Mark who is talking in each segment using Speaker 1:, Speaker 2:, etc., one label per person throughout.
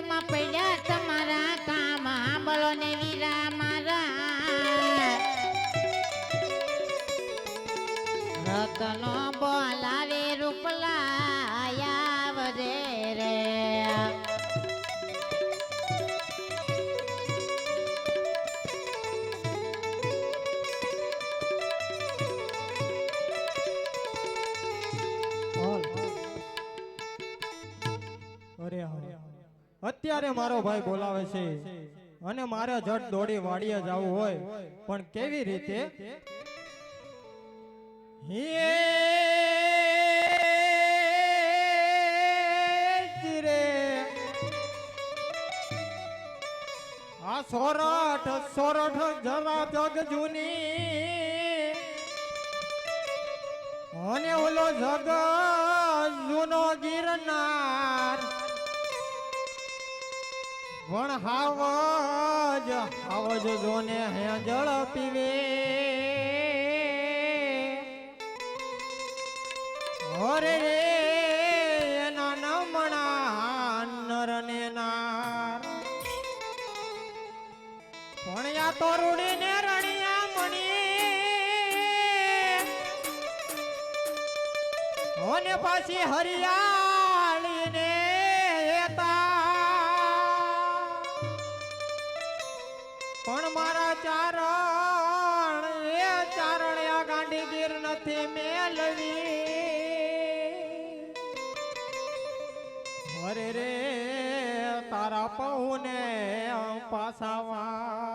Speaker 1: કર્યુંમાં પડ્યા તમારા કામ સાંભળો ને વીરા મારા. રતનો બોલાવે રૂપલાયા રે.
Speaker 2: રે અરે અરે. અત્યારે મારો ભાઈ બોલાવે છે. અને મારે જટ દોડી વાડીએ જવું હોય. પણ કેવી રીતે? આ સોરઠ સોરઠ જરા જગ જૂની. અને ઓલો જગ જૂનો ગિરનાર. પણ હાવજ આવજ જોને હે જળ પીવે. હરે રે, એના નમણા નર ને નાર. ભણ્યા તો રૂડી ને રણિયા મણી. હોને પાછી હરિયાળી અરે રે, તારા પહુને પાસાવા.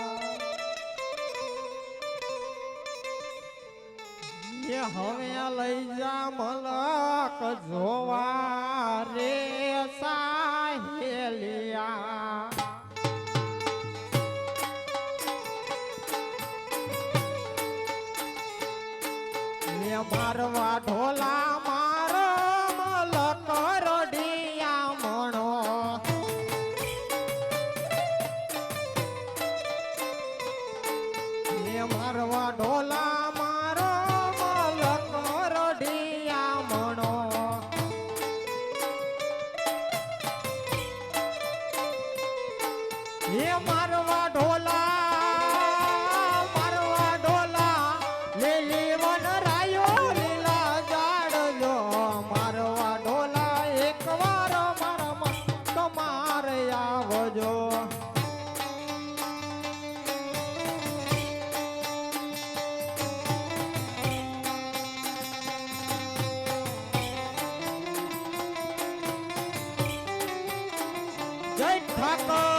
Speaker 2: એ હવે લઈ જા મલક જોવા રે સાહેલિયા. મારવા ઢોલા મારવા જય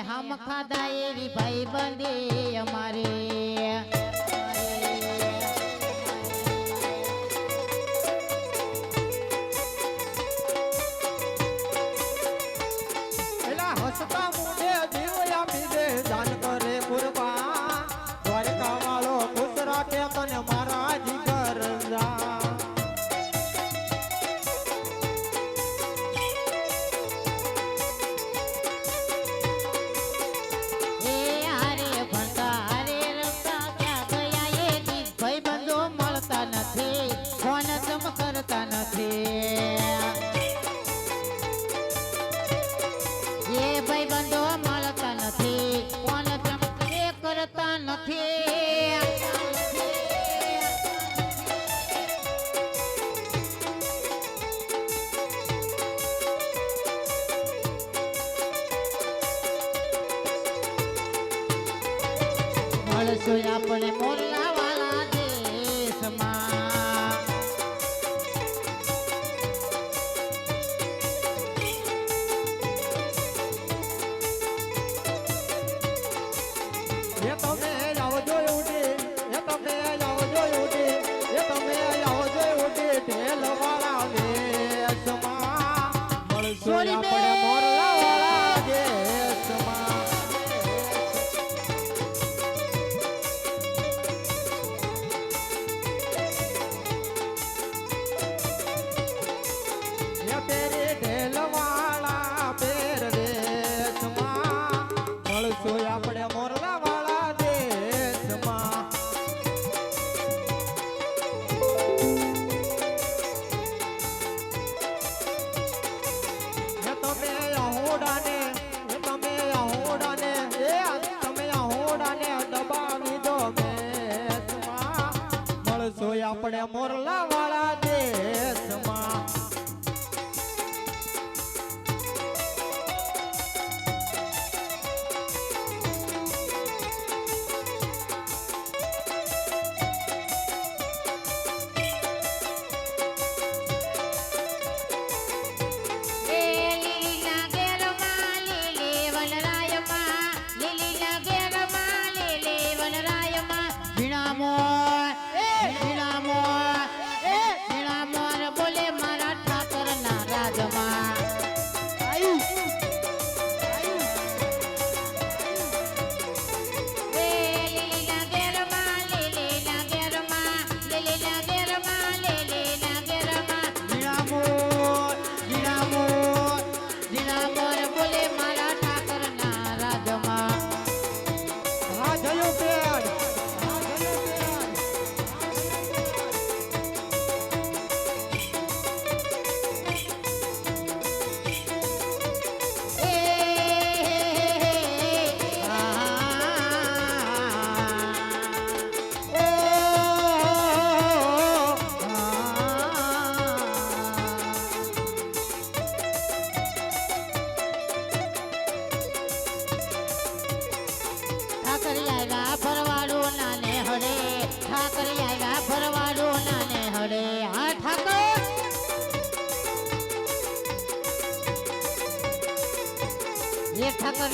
Speaker 2: હમ ખાધા એવી ભાઈ બંધી અમારી.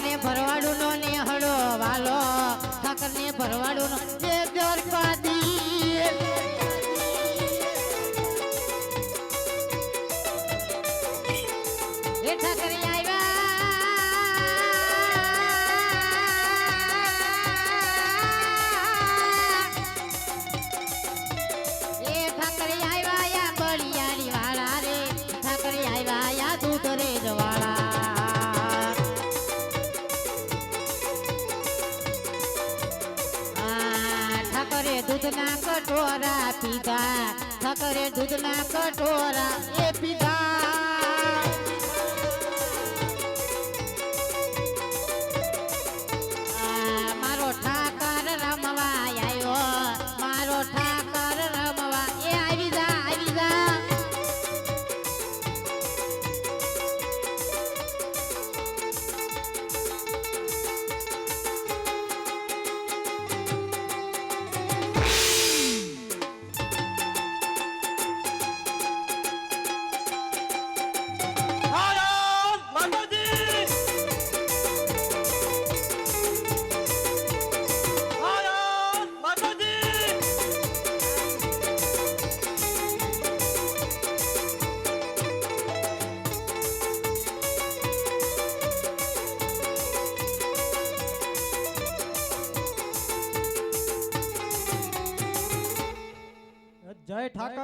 Speaker 2: ને
Speaker 1: ભરવાડું નો ને હળો વાલો ઠાકર ને ભરવાડું નો જે દૂધના કટોરા પીધા. ઠાકરે દૂધના કટોરા એ પીધા.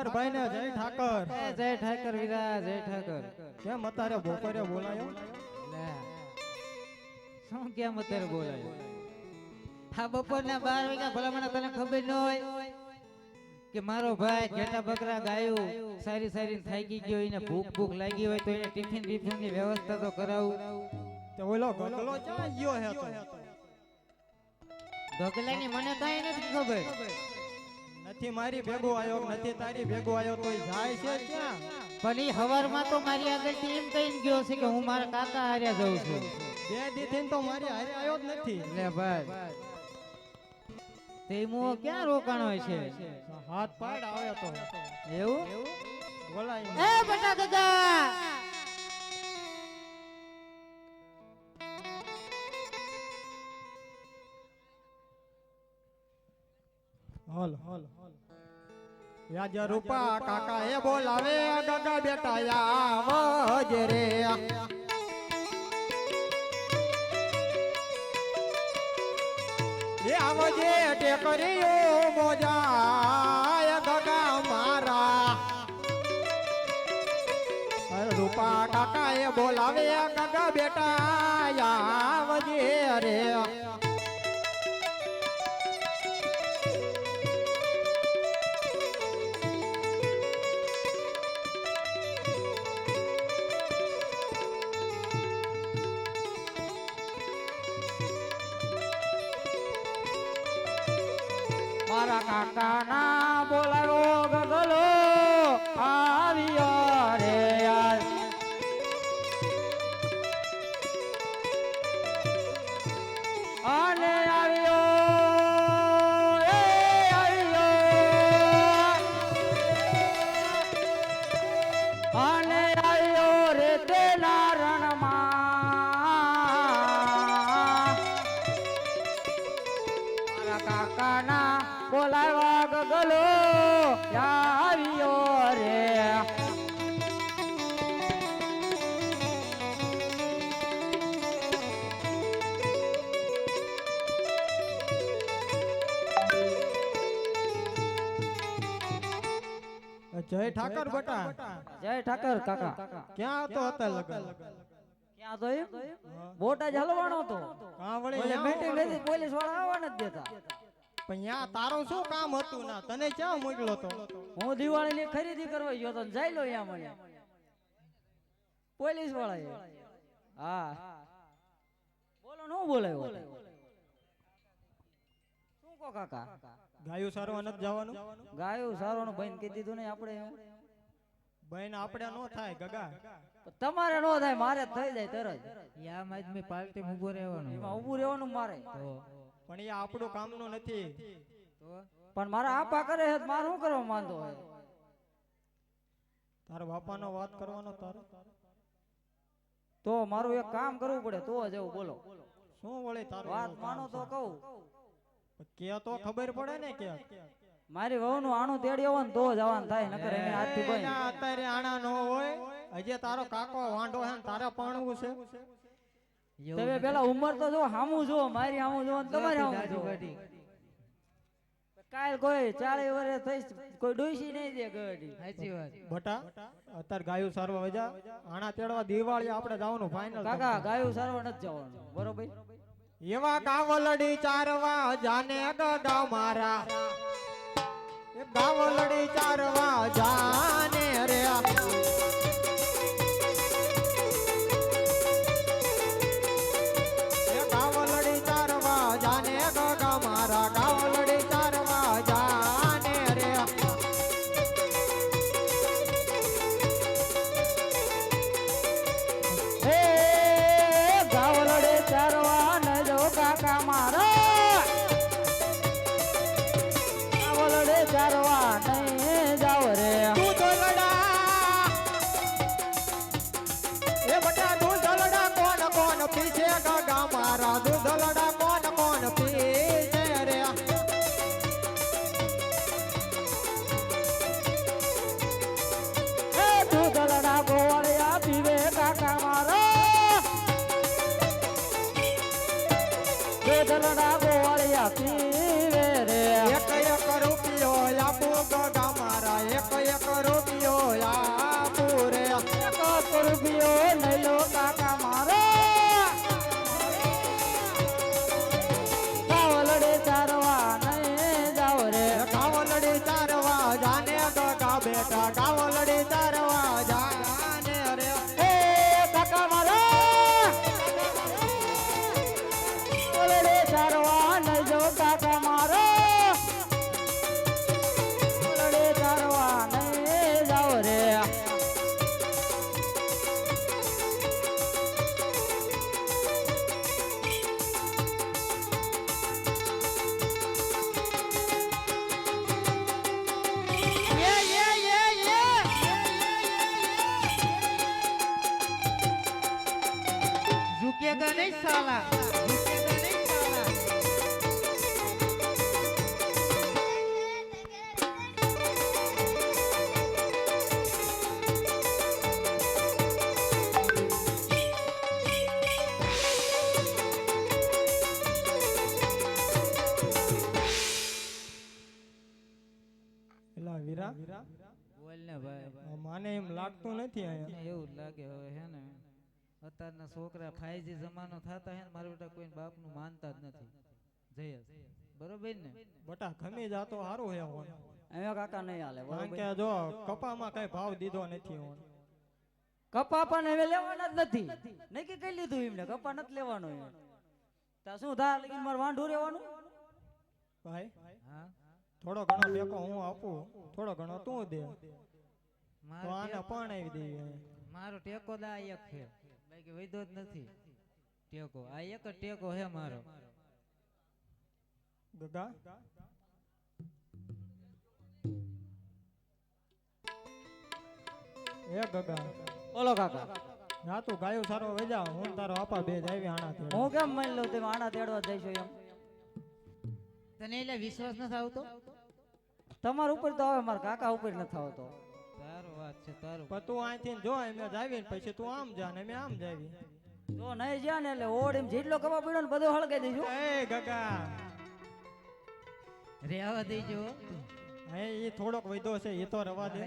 Speaker 1: ઠાકર
Speaker 2: ભાઈ ને જય ઠાકર.
Speaker 3: જય ઠાકર વીરા જય ઠાકર.
Speaker 2: કેમ અત્યારે બપોરે બોલાયો?
Speaker 3: શું કેમ અત્યારે બોલાયો? હા બપોરના બાર વાગ્યા ભલા મને તને ખબર ન હોય કે મારો ભાઈ ઘેટા બકરા ગાયું સારી સારી થાકી ગયો એને ભૂખ ભૂખ લાગી હોય તો એને ટિફિન ટિફિનની વ્યવસ્થા તો કરાવું.
Speaker 2: તો ઓલો ગગલો ક્યાં ગયો હે તો?
Speaker 3: ઢોકલાની મને કઈ નથી ખબર.
Speaker 2: નથી મારી ભેગો આવ્યો નથી તારી ભેગો આવ્યો તો જાય છે ક્યાં?
Speaker 3: પણ એ હવારમાં તો મારી આગળથી એમ કહીને ગયો છે કે હું મારા કાકા હાર્યા જઉં છું.
Speaker 2: બે દીધી તો મારી હારે આવ્યો જ નથી.
Speaker 3: લે ભાઈ.
Speaker 4: તેમો ક્યાં રોકાણ હોય છે?
Speaker 2: હાથ પાડ આવ્યો તો.
Speaker 4: એવું?
Speaker 2: બોલાય
Speaker 1: એ બટા દાદા!
Speaker 2: હલ હલ યાજ રૂપા કાકા એ બોલાવે ગગા બેટા આવજ રે એ આવજે ટેકરીઓ મોજા ગગા મારા અરે રૂપા કાકા એ બોલાવે ગગા બેટા આવજે રે જય ઠાકર બટા.
Speaker 4: જય ઠાકર કાકા.
Speaker 2: ક્યાં હતો હતા લગન?
Speaker 4: ક્યાં તો એમ? બોટાદ હલવાનો તો
Speaker 2: કાં વળી
Speaker 4: ઓલે
Speaker 2: ન્યા
Speaker 4: મીટિંગ
Speaker 2: ઉપાડો?
Speaker 4: પોલીસવાળા આવવા નથી દેતા.
Speaker 2: પણ તારું શું કામ હતું ના? તને ક્યાં મોકલો તો
Speaker 4: હું દિવાળી ની ખરીદી કરવા ગયો તો જઈ લો અહીંયા મને પોલીસવાળા હા. બોલો નું બોલાયો. શું કો કાકા?
Speaker 2: ગાયું સારો અનત જવાનું?
Speaker 4: ગાયું નો બહેન કીધી તું ને આપણે
Speaker 2: બહેન આપણે નો થાય ગગા.
Speaker 4: તમારે નો થાય મારે થઈ જાય તરત.
Speaker 3: યામ આદમી પાર્ટી ઊભો રહેવાનું.
Speaker 4: એમાં ઊભું રહેવાનું મારે.
Speaker 3: તો?
Speaker 2: પણ એ આપણું કામનું નથી.
Speaker 4: પણ મારા આપા કરે છે મારે શું કરવા માંદો હોય?
Speaker 2: તારા બાપાનો વાત કરવાનો તારો?
Speaker 4: તો મારું એક કામ કરવું પડે તો જવું બોલો.
Speaker 2: શું વળે તારું?
Speaker 4: વાત માનો તો? કહું.
Speaker 2: કે તો ખબર પડે ને કે
Speaker 4: મારી વહુ નું આણું તેડી આવો ને તો જવાનું થાય નકર એને હાથથી
Speaker 2: એના અત્યારે આણા નો હોય. હજી તારો કાકો વાંઢો છે ને તારે પરણવું છે.
Speaker 4: તમે પેલા ઉંમર તો જો હામું જો મારી હામું જો તમારી હામું જો કાલ કોઈ ચાળી વર્ષ થઈ કોઈ ડોસી નહીં દે ગડી
Speaker 3: સાચી વાત.
Speaker 2: બટા અત્યારે ગાયું સારવા વજા. આણા તેડવા દિવાળી આપણે જવાનું ફાઇનલ
Speaker 4: કાકા ગાયું સારવા નથી જવાનું. બરોબર?
Speaker 2: એવા કાવલડી ચારવા જાને ગગા મારા. એ ગાવલડી ચારવા જાને રે
Speaker 4: દૂધલડા ગોવાળિયા પીવે રે
Speaker 2: એક એક રૂપિયો આપો ગગા લાગતું નથી અહીંયા
Speaker 3: એવું લાગે હવે હે ને? અત્યારના છોકરા ફાઈજી જમાનો થતા હે ને મારા બેટા કોઈ બાપનું માનતા જ નથી. જયેશ બરોબર ને?
Speaker 2: બટા ખમી જાતો હારો હે હોન
Speaker 4: અહીંયા કાકા નહીં હાલે
Speaker 2: કારણ કે જો કપામાં કઈ ભાવ દીધો નથી હોન
Speaker 4: કપા પણ હવે લેવાના જ નથી. નહીં કે કઈ લીધું એમને કપા નથી લેવાનો એમ તા શું થા લગીન મારે વાંઢું રહેવાનું?
Speaker 2: ભાઈ
Speaker 3: હા?
Speaker 2: થોડો ઘણો ટેકો હું આપું. થોડો ઘણો તું દે. તો
Speaker 3: મારો
Speaker 2: આને
Speaker 3: ટેકો-
Speaker 2: પણ આવી દઈએ?
Speaker 3: મારો ટેકો દા એક છે. બાકી વૈધો જ નથી. ટેકો. આ એક જ ટેકો છે મારો.
Speaker 2: દાદા એ ગગા.
Speaker 4: બોલો કાકા.
Speaker 2: ના તું ગાયો સારો વેજા. હું તારો આપા બે જાવી આણા થી
Speaker 4: હું કેમ માની લઉં તમે આણા તેડવા જઈશો એમ?
Speaker 3: તને એટલે વિશ્વાસ નથી આવતો?
Speaker 4: તમારા ઉપર તો હવે મારા કાકા ઉપર નથી આવતો.
Speaker 3: તારો વાત છે તારો
Speaker 2: પણ તું અહીંથી જો એમ જાવી ને પછી તું આમ જા ને અમે આમ જાવી
Speaker 4: જો નહીં જ્યાં ને એટલે ઓડ એમ જેટલો કમા પડ્યો ને બધો હળગાઈ દઈશું
Speaker 2: એ ગગા.
Speaker 3: રેવા દેજો.
Speaker 2: હે એ થોડોક વૈધો છે એ તો રવા દે.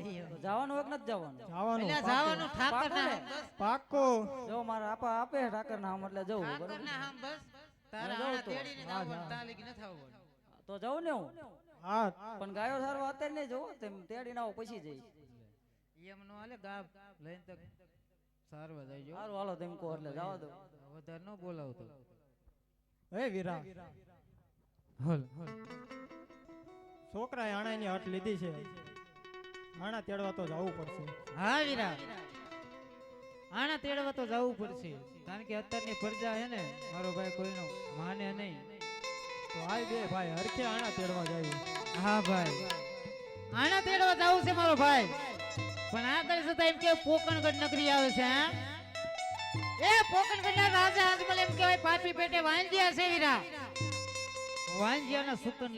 Speaker 4: જવાનું એક નથી જવાનું.
Speaker 2: જવાનું.
Speaker 3: એટલે જવાનું ઠાકર ના
Speaker 4: પાકું ને?
Speaker 3: હામ
Speaker 4: જો મારા આપા આપે ઠાકર ના આમ એટલે જવું
Speaker 3: ઠાકર ના હામ બસ. તારા
Speaker 4: જાઉં
Speaker 3: આણા. તેડીને જ આવવાનું, તારા લગી નથી
Speaker 4: તો જવું ને હું?
Speaker 2: હા.
Speaker 4: પણ ગાયો સારો અત્યારે નહીં જવું તેમ તેડીને આવો પછી જઈશ.
Speaker 3: એમ નો હાલે ગાબ. લઈને તક સાર વધાઈ જો
Speaker 4: સારું હાલો તેમ કો એટલે જવા દો.
Speaker 3: વધારે નો બોલાવતો.
Speaker 2: હે વીરા
Speaker 3: હલ. હલ
Speaker 2: છોકરાએ આણાની હટ લીધી છે. આણા તેડવા તો જવું પડશે.
Speaker 3: હા વીરા આણા તેડવા તો જવું પડશે. કારણ કે અત્યારની પ્રજા હે ને મારો ભાઈ કોઈનો માને નહીં.
Speaker 2: તો આય બે ભાઈ હરખે આણા તેડવા જાય.
Speaker 3: હા ભાઈ. આણા તેડવા જવું છે મારો ભાઈ. પણ આ કરી જતા એમ કે પોકણગઢ નગરી આવે છે એ પોકણગઢ ના રાજા આજમલ એમ કહેવાય પાપી પેટે વાંજ્યા છે વીરા વાંજ્યાના સુકન